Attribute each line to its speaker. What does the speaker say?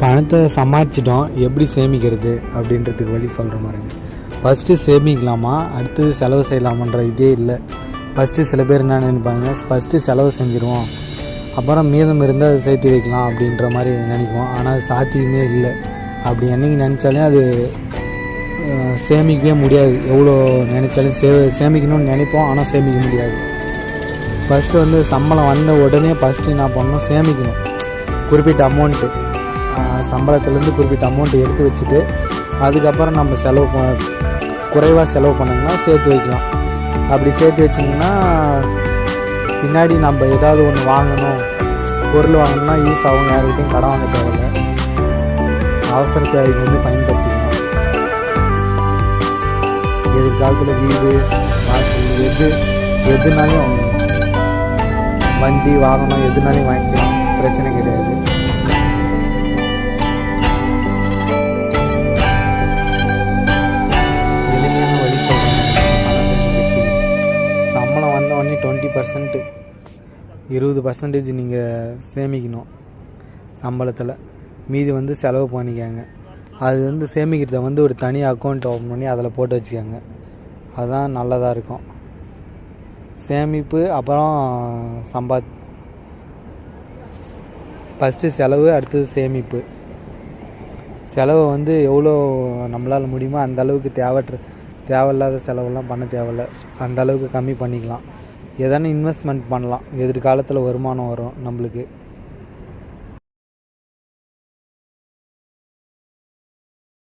Speaker 1: பணத்தை சமாளிச்சிட்டோம் எப்படி சேமிக்கிறது அப்படின்றதுக்கு வழி சொல்கிற மாதிரி. ஃபஸ்ட்டு சேமிக்கலாமா? அடுத்தது செலவு செய்யலாமான்ற இதே இல்லை. ஃபஸ்ட்டு சில பேர் என்ன நினைப்பாங்க? ஃபஸ்ட்டு செலவு செஞ்சுருவோம். அப்புறம் மீதம் இருந்தால் அதை சேர்த்து வைக்கலாம் அப்படின்ற மாதிரி நினைக்குவோம். ஆனால் அது சாத்தியமே இல்லை. அப்படி என்னைக்கு நினச்சாலே அது சேமிக்கவே முடியாது. எவ்வளோ நினச்சாலும் சே சேமிக்கணும்னு நினைப்போம் ஆனால் சேமிக்க முடியாது. ஃபஸ்ட்டு வந்து சம்பளம் வந்த உடனே ஃபஸ்ட்டு என்ன பண்ணணும்? சேமிக்கணும். குறிப்பிட்ட அமௌண்ட்டு சம்பளத்துலேருந்து குறிப்பிட்ட அமௌண்ட்டு எடுத்து வச்சுட்டு அதுக்கப்புறம் நம்ம செலவு ப குறைவாக செலவு பண்ணோம்னா சேர்த்து வைக்கலாம். அப்படி சேர்த்து வச்சிங்கன்னா பின்னாடி நம்ம ஏதாவது ஒன்று வாங்கணும் பொருள் வாங்கணும்னா யூஸ் ஆகும் யார்கிட்டையும் கடன் வாங்க தேவையில்ல. அவசர தேவைக்கு வந்து பயன்படுத்திக்கலாம். எதிர்காலத்தில் வீடு வாசல் எது எதுனாலையும் வண்டி வாகனம் எதுனாலையும் வாங்கிக்கலாம். பிரச்சனை கிடையாது. டுவெண்ட்டி பர்சன்ட்டு இருபது பர்சன்டேஜ் நீங்கள் சேமிக்கணும் சம்பளத்தில். மீதி வந்து செலவு பண்ணிக்கங்க. அது வந்து சேமிக்கிறத வந்து ஒரு தனி அக்கௌண்ட் ஓப்பன் பண்ணி அதில் போட்டு வச்சுக்கோங்க. அதுதான் நல்லதாக இருக்கும். சேமிப்பு அப்புறம் சம்பாத் ஃபஸ்ட்டு செலவு அடுத்தது சேமிப்பு. செலவை வந்து எவ்வளோ நம்மளால் முடியுமோ அந்த அளவுக்கு தேவையில்லாத செலவெல்லாம் பண்ண தேவையில்ல. அந்த அளவுக்கு கம்மி பண்ணிக்கலாம். எதனா இன்வெஸ்ட்மெண்ட் பண்ணலாம். எதிர்காலத்தில் வருமானம் வரும் நம்மளுக்கு.